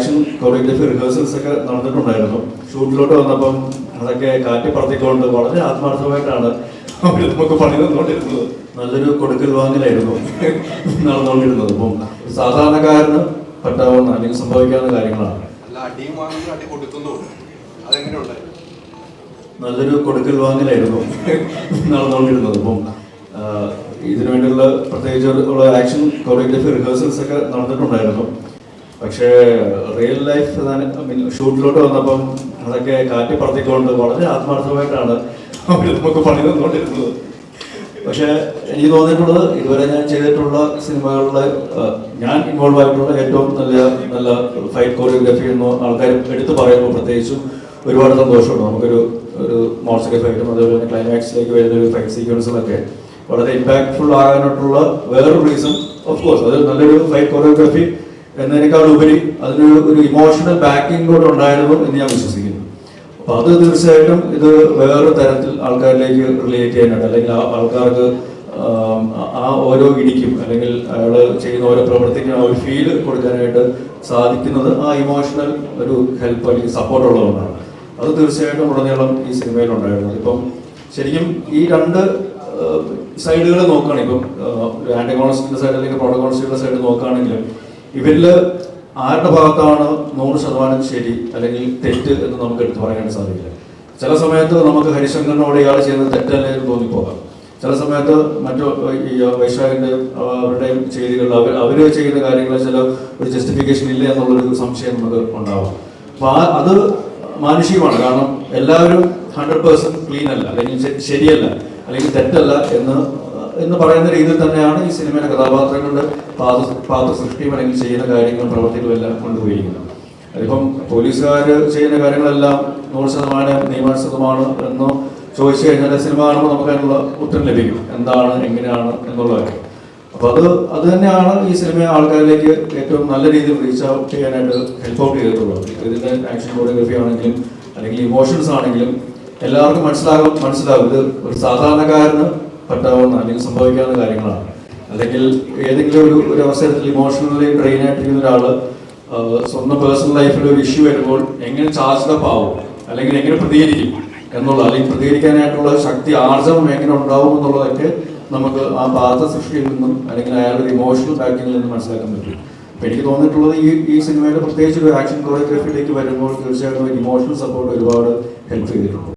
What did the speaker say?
Action choreography rehearsals ഒക്കെ നടന്നിട്ടുണ്ടായിരുന്നു. ഷൂട്ടിലോട്ട് വന്നപ്പം അതൊക്കെ കാറ്റി പറത്തിക്കൊണ്ട് വളരെ ആത്മാർത്ഥമായിട്ടാണ് അവർ നമുക്ക് പണി തന്നുകൊണ്ടിരുന്നത്. നല്ലൊരു കൊടുക്കൽ വാങ്ങലായിരുന്നു നടന്നുകൊണ്ടിരുന്നത്. അപ്പം സാധാരണക്കാരന് പറ്റാവുന്ന അല്ലെങ്കിൽ സംഭവിക്കാവുന്ന കാര്യങ്ങളാണ്. നല്ലൊരു കൊടുക്കൽ വാങ്ങലായിരുന്നു നടന്നുകൊണ്ടിരുന്നത്. അപ്പം ഇതിനു വേണ്ടിയുള്ള പ്രത്യേകിച്ച് ഉള്ള ആക്ഷൻ കൊറിയോഗ്രഫി റിഹേഴ്സൽസ് ഒക്കെ നടന്നിട്ടുണ്ടായിരുന്നു. പക്ഷേ റിയൽ ലൈഫ് ഷൂട്ടിലോട്ട് വന്നപ്പം അതൊക്കെ കാറ്റി പറത്തിക്കൊണ്ട് വളരെ ആത്മാർത്ഥമായിട്ടാണ് അവർ നമുക്ക് പണി തന്നുകൊണ്ടിരുന്നത്. പക്ഷേ എനിക്ക് തോന്നിയിട്ടുള്ളത് ഇതുവരെ ഞാൻ ചെയ്തിട്ടുള്ള സിനിമകളിലെ ഞാൻ ഇൻവോൾവ് ആയിട്ടുള്ള ഏറ്റവും നല്ല നല്ല ഫൈറ്റ് കോറിയോഗ്രഫി എന്ന് ആൾക്കാർ എടുത്തു പറയുമ്പോൾ പ്രത്യേകിച്ചും ഒരുപാട് സന്തോഷമുണ്ട്. നമുക്കൊരു ഒരു മോർച്ചൊക്കെ ഫൈറ്റും അതുപോലെ തന്നെ ക്ലൈമാക്സിലേക്ക് വരുന്ന ഒരു ഫൈറ്റ് സീക്വൻസുകളൊക്കെ വളരെ ഇമ്പാക്ട്ഫുൾ ആകാനായിട്ടുള്ള വേറൊരു റീസൺ ഓഫ് കോഴ്സ് അത് നല്ലൊരു ഫൈറ്റ് കൊറിയോഗ്രഫി എന്നതിനേക്കാൾ ഉപരി അതിനൊരു ഒരു ഇമോഷണൽ ബാക്കിംഗ് കൂടെ ഉണ്ടായിരുന്നു എന്ന് ഞാൻ വിശ്വസിക്കുന്നു. അപ്പൊ അത് തീർച്ചയായിട്ടും ഇത് വേറൊരു തരത്തിൽ ആൾക്കാരിലേക്ക് റിലേറ്റ് ചെയ്യാനായിട്ട് അല്ലെങ്കിൽ ആൾക്കാർക്ക് ആ ഓരോ ഇടിക്കും അല്ലെങ്കിൽ അയാൾ ചെയ്യുന്ന ഓരോ പ്രവർത്തിക്കും ആ ഒരു ഫീൽ കൊടുക്കാനായിട്ട് സാധിക്കുന്നത് ആ ഇമോഷണൽ ഒരു ഹെൽപ്പ് അല്ലെങ്കിൽ സപ്പോർട്ട് ഉള്ളതുകൊണ്ടാണ്. അത് തീർച്ചയായിട്ടും ഉടനീളം ഈ സിനിമയിൽ ഉണ്ടായിരുന്നത് ഇപ്പം ശരിക്കും ഈ രണ്ട് സൈഡുകൾ നോക്കുകയാണെങ്കിൽ ഇപ്പം ആന്റിഗോണസ്റ്റിന്റെ സൈഡ് അല്ലെങ്കിൽ പ്രോട്ടോഗോണസ്റ്റിന്റെ സൈഡ് നോക്കുകയാണെങ്കിൽ ഇവരിൽ ആരുടെ ഭാഗത്താണ് നൂറ് ശതമാനം ശരി അല്ലെങ്കിൽ തെറ്റ് എന്ന് നമുക്ക് എടുത്തു പറയാൻ സാധിക്കില്ല. ചില സമയത്ത് നമുക്ക് ഹരിശങ്കറിനോട് ഇയാൾ ചെയ്യുന്നത് തെറ്റല്ലേ എന്ന് തോന്നിപ്പോകാം. ചില സമയത്ത് മറ്റു ഈ വൈശാഖിന്റെ അവരുടെയും ചെയ്തികൾ അവർ അവർ ചെയ്യുന്ന കാര്യങ്ങൾ ചില ഒരു ജസ്റ്റിഫിക്കേഷൻ ഇല്ല എന്നുള്ളൊരു സംശയം നമുക്ക് ഉണ്ടാവാം. അപ്പൊ ആ അത് മാനുഷികമാണ്. കാരണം എല്ലാവരും ഹൺഡ്രഡ് പേഴ്സെന്റ് ക്ലീൻ അല്ല. അല്ലെങ്കിൽ ശരിയല്ല. അല്ലെങ്കിൽ തെറ്റല്ല എന്ന് എന്ന് പറയുന്ന രീതിയിൽ തന്നെയാണ് ഈ സിനിമയിലെ കഥാപാത്രങ്ങളുടെ പാത പാത്ര സൃഷ്ടിയും അല്ലെങ്കിൽ ചെയ്യുന്ന കാര്യങ്ങളും പ്രവർത്തികളും എല്ലാം കൊണ്ടുപോയിരിക്കുന്നത്. അതിപ്പം പോലീസുകാർ ചെയ്യുന്ന കാര്യങ്ങളെല്ലാം നൂറ് ശതമാനം നിയമാനുസൃതമാണ് എന്നോ ചോദിച്ചു കഴിഞ്ഞാൽ സിനിമ കാണുമ്പോൾ നമുക്ക് അതിനുള്ള ഉത്തരം ലഭിക്കും. എന്താണ് എങ്ങനെയാണ് എന്നുള്ള കാര്യം. അപ്പൊ അത് അത് തന്നെയാണ് ഈ സിനിമ ആൾക്കാരിലേക്ക് ഏറ്റവും നല്ല രീതിയിൽ റീച്ച് ഔട്ട് ചെയ്യാനായിട്ട് ഹെൽപ്പ് ഔട്ട് ചെയ്തിട്ടുള്ളത്. ഇതിന്റെ ആക്ഷൻ കോറിയോഗ്രഫി ആണെങ്കിലും അല്ലെങ്കിൽ ഇമോഷൻസ് ആണെങ്കിലും എല്ലാവർക്കും മനസ്സിലാകും മനസ്സിലാകും. ഇത് ഒരു സാധാരണക്കാരന് പറ്റാവുന്ന അല്ലെങ്കിൽ സംഭവിക്കാവുന്ന കാര്യങ്ങളാണ്. അല്ലെങ്കിൽ ഏതെങ്കിലും ഒരു ഒരു അവസരത്തിൽ ഇമോഷണലി ഡ്രെയിൻ ആയിട്ടിരിക്കുന്ന ഒരാൾ സ്വന്തം പേഴ്സണൽ ലൈഫിൽ ഒരു ഇഷ്യൂ വരുമ്പോൾ എങ്ങനെ ചാർജ് അപ്പ് ആവും? അല്ലെങ്കിൽ എങ്ങനെ പ്രതികരിക്കും എന്നുള്ള അല്ലെങ്കിൽ പ്രതികരിക്കാനായിട്ടുള്ള ശക്തി ആർജവം എങ്ങനെ ഉണ്ടാവും എന്നുള്ളതൊക്കെ നമുക്ക് ആ പാത്ര സൃഷ്ടിയിൽ നിന്നും അല്ലെങ്കിൽ അയാളുടെ ഇമോഷണൽ ബാക്കിങ്ങിൽ നിന്നും മനസ്സിലാക്കാൻ പറ്റും. അപ്പം എനിക്ക് തോന്നിയിട്ടുള്ളത് ഈ ഈ സിനിമയുടെ പ്രത്യേകിച്ച് ഒരു ആക്ഷൻ കൊറിയോഗ്രാഫിയിലേക്ക് വരുമ്പോൾ തീർച്ചയായിട്ടും ഇമോഷണൽ സപ്പോർട്ട് ഒരുപാട് ഹെൽപ്പ് ചെയ്തിട്ടുണ്ട്.